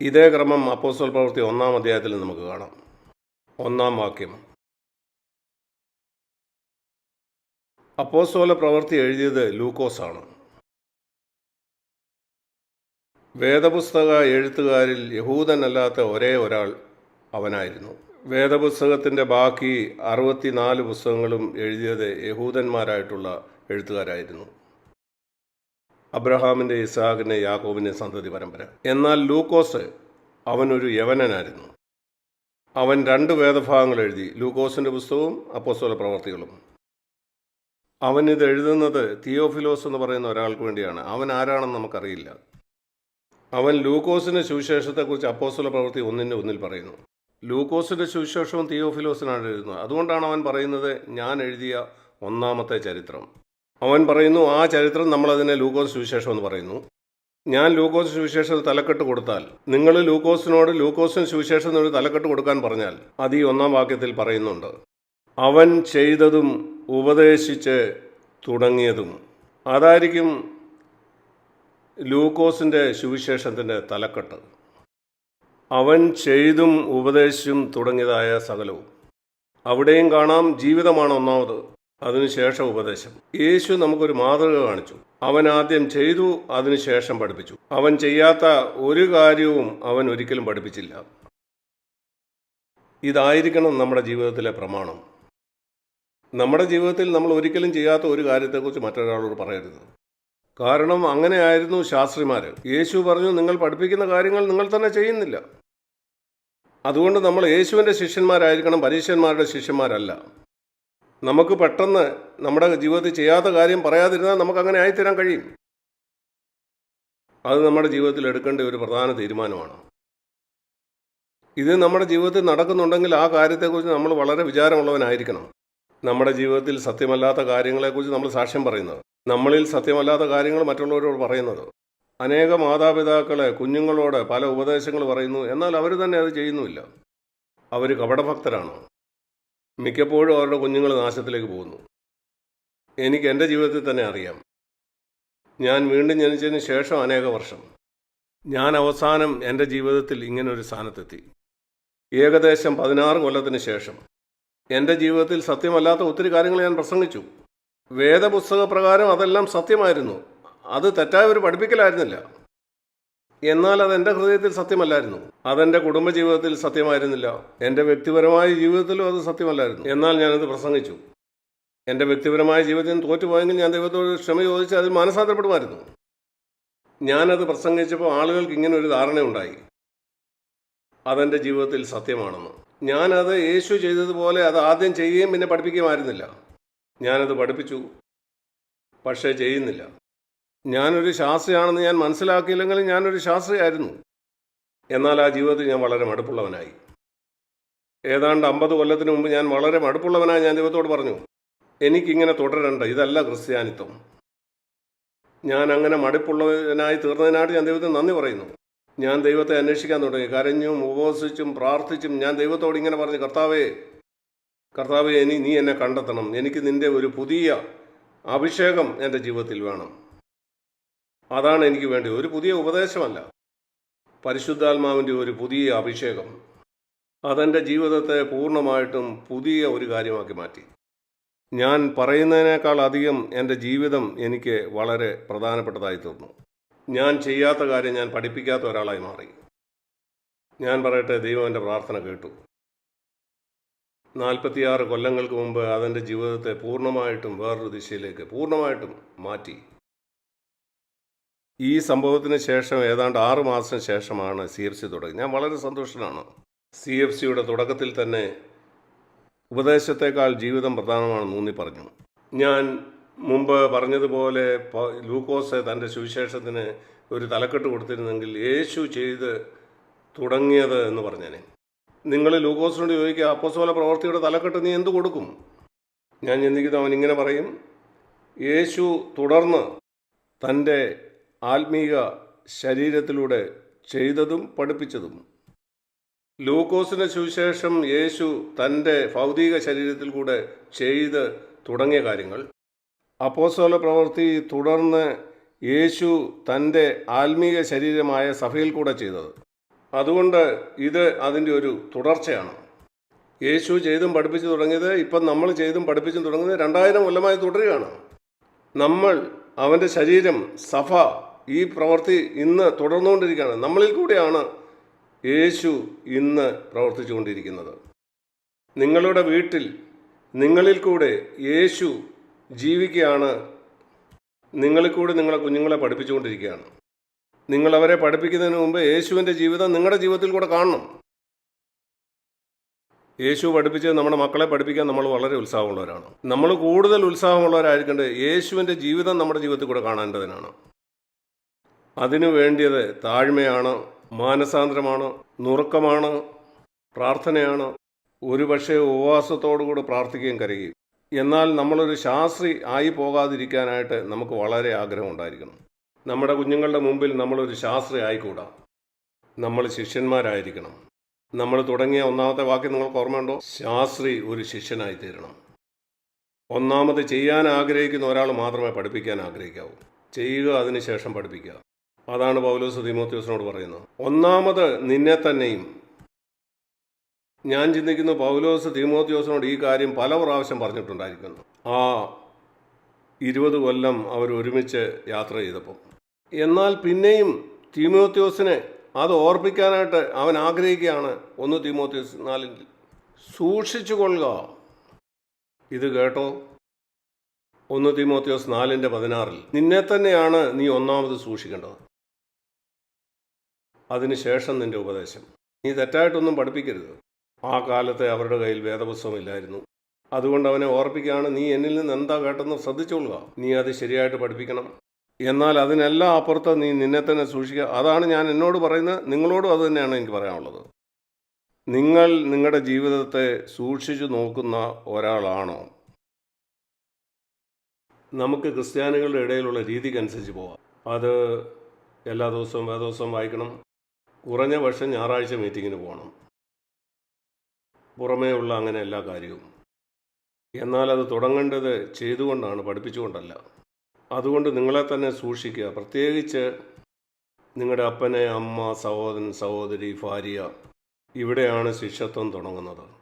ഇതേ ക്രമം അപ്പോസ്വൽ പ്രവൃത്തി ഒന്നാം അധ്യായത്തിൽ നമുക്ക് കാണാം. ഒന്നാം വാക്യം. അപ്പോസ്വല പ്രവൃത്തി എഴുതിയത് ലൂക്കോസാണ്. വേദപുസ്തക എഴുത്തുകാരിൽ യഹൂദനല്ലാത്ത ഒരേ ഒരാൾ അവനായിരുന്നു. വേദപുസ്തകത്തിന്റെ ബാക്കി അറുപത്തിനാല് പുസ്തകങ്ങളും എഴുതിയത് യഹൂദന്മാരായിട്ടുള്ള എഴുത്തുകാരായിരുന്നു. അബ്രഹാമിന്റെ ഇസാഖിന്റെ യാക്കോബിന്റെ സന്തതി പരമ്പര. എന്നാൽ ലൂക്കോസ് അവനൊരു യവനനായിരുന്നു. അവൻ രണ്ട് വേദഭാഗങ്ങൾ എഴുതി ലൂക്കോസിന്റെ പുസ്തകവും അപ്പോസ്തോല പ്രവർത്തികളും. അവൻ ഇത് എഴുതുന്നത് തിയോഫിലോസ് എന്ന് പറയുന്ന ഒരാൾക്ക് വേണ്ടിയാണ്. അവൻ ആരാണെന്ന് നമുക്കറിയില്ല. അവൻ ലൂക്കോസിന്റെ സുവിശേഷത്തെക്കുറിച്ച് അപ്പോസ്തോല പ്രവൃത്തി ഒന്നിന്റെ ഒന്നിൽ പറയുന്നു. ലൂക്കോസിന്റെ സുവിശേഷവും തിയോഫിലോസിനാണ് എഴുതുന്നത്. അതുകൊണ്ടാണ് അവൻ പറയുന്നത് ഞാൻ എഴുതിയ ഒന്നാമത്തെ ചരിത്രം. അവൻ പറയുന്നു ആ ചരിത്രം നമ്മളതിനെ ലൂക്കോസ് സുവിശേഷം എന്ന് പറയുന്നു. ഞാൻ ലൂക്കോസ് സുവിശേഷം തലക്കെട്ട് കൊടുത്താൽ നിങ്ങൾ ലൂക്കോസിനോട് ലൂക്കോസിന് സുവിശേഷം എന്നൊരു തലക്കെട്ട് കൊടുക്കാൻ പറഞ്ഞാൽ അത് ഈ ഒന്നാം വാക്യത്തിൽ പറയുന്നുണ്ട്. അവൻ ചെയ്തതും ഉപദേശിച്ച് തുടങ്ങിയതും അതായിരിക്കും ലൂക്കോസിന്റെ സുവിശേഷത്തിന്റെ തലക്കെട്ട്. അവൻ ചെയ്തും ഉപദേശിച്ചും തുടങ്ങിയതായ സകലവും. അവിടെയും കാണാം ജീവിതമാണ് ഒന്നാമത്. അതിനുശേഷം ഉപദേശം. യേശു നമുക്കൊരു മാതൃക കാണിച്ചു. അവൻ ആദ്യം ചെയ്തു അതിനുശേഷം പഠിപ്പിച്ചു. അവൻ ചെയ്യാത്ത ഒരു കാര്യവും അവൻ ഒരിക്കലും പഠിപ്പിച്ചില്ല. ഇതായിരിക്കണം നമ്മുടെ ജീവിതത്തിലെ പ്രമാണം. നമ്മുടെ ജീവിതത്തിൽ നമ്മൾ ഒരിക്കലും ചെയ്യാത്ത ഒരു കാര്യത്തെക്കുറിച്ച് മറ്റൊരാളോട് പറയരുത്. കാരണം അങ്ങനെയായിരുന്നു ശാസ്ത്രിമാർ യേശു പറഞ്ഞു നിങ്ങൾ പഠിപ്പിക്കുന്ന കാര്യങ്ങൾ നിങ്ങൾ തന്നെ ചെയ്യുന്നില്ല. അതുകൊണ്ട് നമ്മൾ യേശുവിന്റെ ശിഷ്യന്മാരായിരിക്കണം പരീക്ഷന്മാരുടെ ശിഷ്യന്മാരല്ല. നമുക്ക് പെട്ടെന്ന് നമ്മുടെ ജീവിതത്തിൽ ചെയ്യാത്ത കാര്യം പറയാതിരുന്നാൽ നമുക്ക് അങ്ങനെ ആയിത്തരാൻ കഴിയും. അത് നമ്മുടെ ജീവിതത്തിൽ എടുക്കേണ്ട ഒരു പ്രധാന തീരുമാനമാണ്. ഇത് നമ്മുടെ ജീവിതത്തിൽ നടക്കുന്നുണ്ടെങ്കിൽ ആ കാര്യത്തെക്കുറിച്ച് നമ്മൾ വളരെ വിചാരമുള്ളവനായിരിക്കണം. നമ്മുടെ ജീവിതത്തിൽ സത്യമല്ലാത്ത കാര്യങ്ങളെക്കുറിച്ച് നമ്മൾ സാക്ഷ്യം പറയുന്നത്. നമ്മളിൽ സത്യമല്ലാത്ത കാര്യങ്ങൾ മറ്റുള്ളവരോട് പറയുന്നത്. അനേക മാതാപിതാക്കളെ കുഞ്ഞുങ്ങളോട് പല ഉപദേശങ്ങൾ പറയുന്നു. എന്നാൽ അവർ തന്നെ അത് ചെയ്യുന്നുമില്ല. അവർ കപടഭക്തരാണ്. മിക്കപ്പോഴും അവരുടെ കുഞ്ഞുങ്ങൾ നാശത്തിലേക്ക് പോകുന്നു. എനിക്ക് എന്റെ ജീവിതത്തിൽ തന്നെ അറിയാം. ഞാൻ വീണ്ടും ജനിച്ചതിന് ശേഷം അനേക വർഷം. ഞാൻ അവസാനം എന്റെ ജീവിതത്തിൽ ഇങ്ങനൊരു സ്ഥാനത്തെത്തി. ഏകദേശം പതിനാറ് കൊല്ലത്തിന് ശേഷം എന്റെ ജീവിതത്തിൽ സത്യമല്ലാത്ത ഒത്തിരി കാര്യങ്ങൾ ഞാൻ പ്രസംഗിച്ചു. വേദപുസ്തക പ്രകാരം അതെല്ലാം സത്യമായിരുന്നു. അത് തെറ്റായ ഒരു പഠിപ്പിക്കലായിരുന്നില്ല. എന്നാൽ അത് എന്റെ ഹൃദയത്തിൽ സത്യമല്ലായിരുന്നു. അതെന്റെ കുടുംബജീവിതത്തിൽ സത്യമായിരുന്നില്ല. എന്റെ വ്യക്തിപരമായ ജീവിതത്തിലും അത് സത്യമല്ലായിരുന്നു. എന്നാൽ ഞാനത് പ്രസംഗിച്ചു. എന്റെ വ്യക്തിപരമായ ജീവിതത്തിൽ തോറ്റുപോയെങ്കിൽ ഞാൻ ദൈവത്തോട് ക്ഷമ ചോദിച്ച് അതിൽ മാനസാന്തരപ്പെടുമായിരുന്നു. ഞാനത് പ്രസംഗിച്ചപ്പോൾ ആളുകൾക്ക് ഇങ്ങനെ ഒരു ധാരണയുണ്ടായി. അതെന്റെ ജീവിതത്തിൽ സത്യമാണെന്ന്. ഞാനത് യേശു ചെയ്തതുപോലെ അത് ആദ്യം ചെയ്യുകയും പിന്നെ പഠിപ്പിക്കുമായിരുന്നില്ല ഞാനത് പഠിപ്പിച്ചു. പക്ഷേ ചെയ്യുന്നില്ല. ഞാനൊരു ശാസ്ത്രിയാണെന്ന് ഞാൻ മനസ്സിലാക്കിയില്ലെങ്കിൽ ഞാനൊരു ശാസ്ത്രിയായിരുന്നു. എന്നാൽ ആ ജീവിതത്തിൽ ഞാൻ വളരെ മടുപ്പുള്ളവനായി. ഏതാണ്ട് അമ്പത് കൊല്ലത്തിന് മുമ്പ് ഞാൻ വളരെ മടുപ്പുള്ളവനായി ഞാൻ ദൈവത്തോട് പറഞ്ഞു എനിക്കിങ്ങനെ തുടരണ്ട ഇതല്ല ക്രിസ്ത്യാനിത്വം. ഞാൻ അങ്ങനെ മടുപ്പുള്ളവനായി തീർന്നതിനായിട്ട് ഞാൻ ദൈവത്തിന് നന്ദി പറയുന്നു. ഞാൻ ദൈവത്തെ അന്വേഷിക്കാൻ തുടങ്ങി. കരഞ്ഞും ഉപവസിച്ചും പ്രാർത്ഥിച്ചും ഞാൻ ദൈവത്തോട് ഇങ്ങനെ പറഞ്ഞു കർത്താവേ കർത്താവേ ഇനി നീ എന്നെ കണ്ടെത്തണം. എനിക്ക് നിന്റെ ഒരു പുതിയ അഭിഷേകം എന്റെ ജീവിതത്തിൽ വേണം. അതാണ് എനിക്ക് വേണ്ടത്. ഒരു പുതിയ ഉപദേശമല്ല. പരിശുദ്ധാത്മാവിന്റെ ഒരു പുതിയ അഭിഷേകം. അതെന്റെ ജീവിതത്തെ പൂർണമായിട്ടും പുതിയ ഒരു കാര്യമാക്കി മാറ്റി. ഞാൻ പറയുന്നതിനേക്കാൾ അധികം എന്റെ ജീവിതം എനിക്ക് വളരെ പ്രധാനപ്പെട്ടതായി തീർന്നു. ഞാൻ ചെയ്യാത്ത കാര്യം ഞാൻ പഠിപ്പിക്കാത്ത ഒരാളായി മാറി. ഞാൻ പറയട്ടെ ദൈവം എന്റെ പ്രാർത്ഥന കേട്ടു. നാൽപ്പത്തിയാറ് കൊല്ലങ്ങൾക്ക് മുമ്പ് അതെന്റെ ജീവിതത്തെ പൂർണമായിട്ടും വേറൊരു ദിശയിലേക്ക് പൂർണമായിട്ടും മാറ്റി. ഈ സംഭവത്തിന് ശേഷം ഏതാണ്ട് ആറു മാസത്തിന് ശേഷമാണ് സി എഫ് സി തുടങ്ങി ഞാൻ വളരെ സന്തോഷനാണ്. സി എഫ് സിയുടെ തുടക്കത്തിൽ തന്നെ ഉപദേശത്തെക്കാൾ ജീവിതം പ്രധാനമാണെന്ന് ഊന്നി പറഞ്ഞു. ഞാൻ മുമ്പ് പറഞ്ഞതുപോലെ ലൂക്കോസ് തന്റെ സുവിശേഷത്തിന് ഒരു തലക്കെട്ട് കൊടുത്തിരുന്നെങ്കിൽ യേശു ചെയ്ത് തുടങ്ങിയത് എന്ന് പറഞ്ഞേനെ. നിങ്ങൾ ലൂക്കോസിനോട് ചോദിക്കുക അപ്പോസോല പ്രവർത്തിയുടെ തലക്കെട്ട് നീ എന്ത് കൊടുക്കും? ഞാൻ ചിന്തിക്കുന്നു അവൻ ഇങ്ങനെ പറയും യേശു തുടർന്ന് തന്റെ ആത്മീക ശരീരത്തിലൂടെ ചെയ്തതും പഠിപ്പിച്ചതും. ലൂക്കോസിന് സുവിശേഷം യേശു തന്റെ ഭൗതിക ശരീരത്തിൽ കൂടെ ചെയ്ത് തുടങ്ങിയ കാര്യങ്ങൾ. അപ്പോസോല പ്രവൃത്തി തുടർന്ന് യേശു തന്റെ ആത്മീക ശരീരമായ സഭയിൽ കൂടെ ചെയ്തത്. അതുകൊണ്ട് ഇത് അതിന്റെ ഒരു തുടർച്ചയാണ്. യേശു ചെയ്തും പഠിപ്പിച്ചു തുടങ്ങിയത് ഇപ്പം നമ്മൾ ചെയ്തും പഠിപ്പിച്ചും തുടങ്ങുന്നത് രണ്ടായിരം കൊല്ലമായി തുടരുകയാണ്. നമ്മൾ അവന്റെ ശരീരം സഭ ഈ പ്രവൃത്തി ഇന്ന് തുടർന്നുകൊണ്ടിരിക്കുകയാണ്. നമ്മളിൽ കൂടെയാണ് യേശു ഇന്ന് പ്രവർത്തിച്ചുകൊണ്ടിരിക്കുന്നത്. നിങ്ങളുടെ വീട്ടിൽ നിങ്ങളിൽ കൂടെ യേശു ജീവിക്കുകയാണ്. നിങ്ങളിൽ കൂടെ നിങ്ങളെ കുഞ്ഞുങ്ങളെ പഠിപ്പിച്ചുകൊണ്ടിരിക്കുകയാണ്. നിങ്ങളവരെ പഠിപ്പിക്കുന്നതിന് മുമ്പ് യേശുവിന്റെ ജീവിതം നിങ്ങളുടെ ജീവിതത്തിൽ കൂടെ കാണണം. യേശു പഠിപ്പിച്ച് നമ്മുടെ മക്കളെ പഠിപ്പിക്കാൻ നമ്മൾ വളരെ ഉത്സാഹമുള്ളവരാണ്. നമ്മൾ കൂടുതൽ ഉത്സാഹമുള്ളവരായിരിക്കേണ്ടത് യേശുവിന്റെ ജീവിതം നമ്മുടെ ജീവിതത്തിൽ കൂടെ കാണേണ്ടതിനാണ്. അതിനു വേണ്ടിയത് താഴ്മയാണോ? മാനസാന്തരമാണോ? നുറുക്കമാണോ? പ്രാർത്ഥനയാണോ? ഒരുപക്ഷെ ഉപവാസത്തോടുകൂടി പ്രാർത്ഥിക്കുകയും കരയുകയും. എന്നാൽ നമ്മളൊരു ശാസ്ത്രി ആയി പോകാതിരിക്കാനായിട്ട് നമുക്ക് വളരെ ആഗ്രഹമുണ്ടായിരിക്കണം. നമ്മുടെ കുഞ്ഞുങ്ങളുടെ മുമ്പിൽ നമ്മളൊരു ശാസ്ത്രി ആയിക്കൂടാ. നമ്മൾ ശിഷ്യന്മാരായിരിക്കണം. നമ്മൾ തുടങ്ങിയ ഒന്നാമത്തെ വാക്യം നിങ്ങൾക്ക് ഓർമ്മയുണ്ടോ? ശാസ്ത്രി ഒരു ശിഷ്യനായി തീരണം ഒന്നാമത് ചെയ്യാൻ ആഗ്രഹിക്കുന്ന ഒരാൾ മാത്രമേ പഠിപ്പിക്കാൻ ആഗ്രഹിക്കാവൂ. ചെയ്യുക അതിനുശേഷം പഠിപ്പിക്കുക. അതാണ് പൗലോസ് തിമോത്യോസിനോട് പറയുന്നത്. ഒന്നാമത് നിന്നെ തന്നെയും. ഞാൻ ചിന്തിക്കുന്നു പൗലോസ് തിമോത്യോസിനോട് ഈ കാര്യം പല പ്രാവശ്യം പറഞ്ഞിട്ടുണ്ടായിരിക്കുന്നു. ആ ഇരുപത് കൊല്ലം അവർ ഒരുമിച്ച് യാത്ര ചെയ്തപ്പോൾ എന്നാൽ പിന്നെയും തിമോത്യോസിനെ അത് ഓർപ്പിക്കാനായിട്ട് അവൻ ആഗ്രഹിക്കുകയാണ് ഒന്ന് തിമോത്യോസ് നാലിൽ സൂക്ഷിച്ചു കൊള്ളുക. ഇത് കേട്ടോ? ഒന്ന് തിമോത്യോസ് നാലിന്റെ പതിനാറിൽ. നിന്നെ തന്നെയാണ് നീ ഒന്നാമത് സൂക്ഷിക്കേണ്ടത്. അതിനുശേഷം നിന്റെ ഉപദേശം. നീ തെറ്റായിട്ടൊന്നും പഠിപ്പിക്കരുത്. ആ കാലത്തെ അവരുടെ കയ്യിൽ വേദപുസ്തകമില്ലായിരുന്നു. അതുകൊണ്ട് അവനെ ഓർപ്പിക്കുകയാണ് നീ എന്നിൽ നിന്ന് എന്താ കേട്ടെന്ന് ശ്രദ്ധിച്ചോളുക. നീ അത് ശരിയായിട്ട് പഠിപ്പിക്കണം. എന്നാൽ അതിനെല്ലാം അപ്പുറത്ത് നീ നിന്നെ തന്നെ സൂക്ഷിക്കുക. അതാണ് ഞാൻ എന്നോട് പറയുന്നത്. നിങ്ങളോടും അത് തന്നെയാണ് എനിക്ക് പറയാനുള്ളത്. നിങ്ങൾ നിങ്ങളുടെ ജീവിതത്തെ സൂക്ഷിച്ചു നോക്കുന്ന ഒരാളാണോ? നമുക്ക് ക്രിസ്ത്യാനികളുടെ ഇടയിലുള്ള രീതിക്കനുസരിച്ച് പോവാം. അത് എല്ലാ ദിവസവും വേദോത്സവം വായിക്കണം. കുറഞ്ഞ പക്ഷം ഞായറാഴ്ച മീറ്റിങ്ങിന് പോകണം. പുറമേ ഉള്ള അങ്ങനെ എല്ലാ കാര്യവും. എന്നാൽ അത് തുടങ്ങേണ്ടത് ചെയ്തുകൊണ്ടാണ് പഠിപ്പിച്ചുകൊണ്ടല്ല. അതുകൊണ്ട് നിങ്ങളെ തന്നെ സൂക്ഷിക്കുക. പ്രത്യേകിച്ച് നിങ്ങളുടെ അപ്പനെ അമ്മ സഹോദരൻ സഹോദരി ഭാര്യ ഇവിടെയാണ് ശിഷ്യത്വം തുടങ്ങുന്നത്.